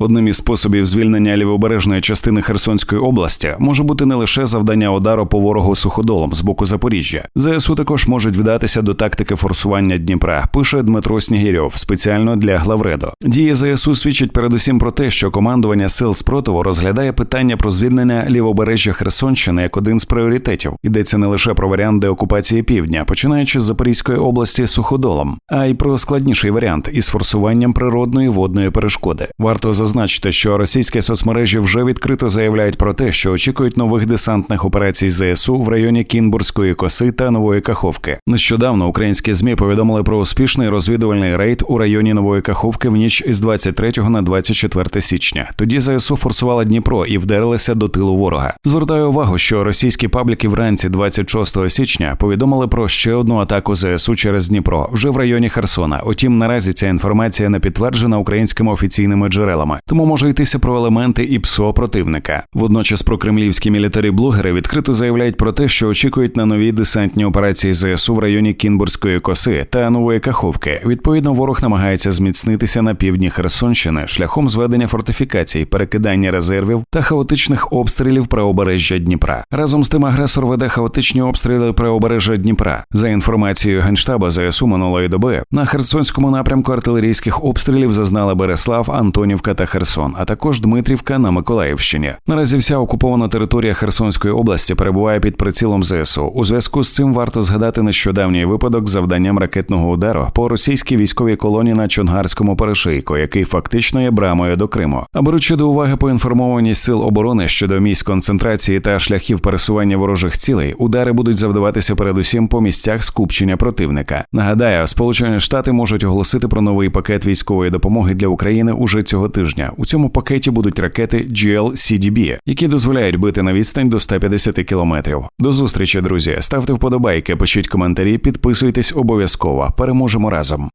Одним із способів звільнення лівобережної частини Херсонської області може бути не лише завдання удару по ворогу суходолом з боку Запоріжжя. ЗСУ також можуть вдатися до тактики форсування Дніпра. Пише Дмитро Снігірьов спеціально для Главредо. Дії ЗСУ свідчать передусім про те, що командування сил спротиву розглядає питання про звільнення лівобережжя Херсонщини як один з пріоритетів. Йдеться не лише про варіант деокупації півдня, починаючи з Запорізької області суходолом, а й про складніший варіант із форсуванням природної водної перешкоди. Варто зазначити, що російські соцмережі вже відкрито заявляють про те, що очікують нових десантних операцій ЗСУ в районі Кінбурзької коси та Нової Каховки. Нещодавно українські змі повідомили про успішний розвідувальний рейд у районі Нової Каховки в ніч із 23 на 24 січня. Тоді ЗСУ форсувала Дніпро і вдарилися до тилу ворога. Звертаю увагу, що російські пабліки вранці 26 січня повідомили про ще одну атаку ЗСУ через Дніпро вже в районі Херсона. Утім, наразі ця інформація не підтверджена українськими офіційними джерелами тому може йтися про елементи і ПСО противника. Водночас прокремлівські мілітарі блогери відкрито заявляють про те, що очікують на нові десантні операції ЗСУ в районі Кінбурзької коси та Нової Каховки. Відповідно, ворог намагається зміцнитися на півдні Херсонщини шляхом зведення фортифікацій, перекидання резервів та хаотичних обстрілів правобережжя Дніпра. Разом з тим агресор веде хаотичні обстріли правобережжя Дніпра. За інформацією генштаба ЗСУ минулої доби на Херсонському напрямку артилерійських обстрілів зазнали Береслав, Антонівка та Херсон, а також Дмитрівка на Миколаївщині. Наразі вся окупована територія Херсонської області перебуває під прицілом ЗСУ. У зв'язку з цим варто згадати нещодавній випадок з завданням ракетного удару по російській військовій колонії на Чонгарському перешийку, який фактично є брамою до Криму. А беручи до уваги поінформованість сил оборони щодо місць концентрації та шляхів пересування ворожих цілей, удари будуть завдаватися передусім по місцях скупчення противника. Нагадаю, Сполучені Штати можуть оголосити про новий пакет військової допомоги для України уже цього тижня тижня. У цьому пакеті будуть ракети GL-CDB, які дозволяють бити на відстань до 150 кілометрів. До зустрічі, друзі. Ставте вподобайки, пишіть коментарі, підписуйтесь обов'язково. Переможемо разом.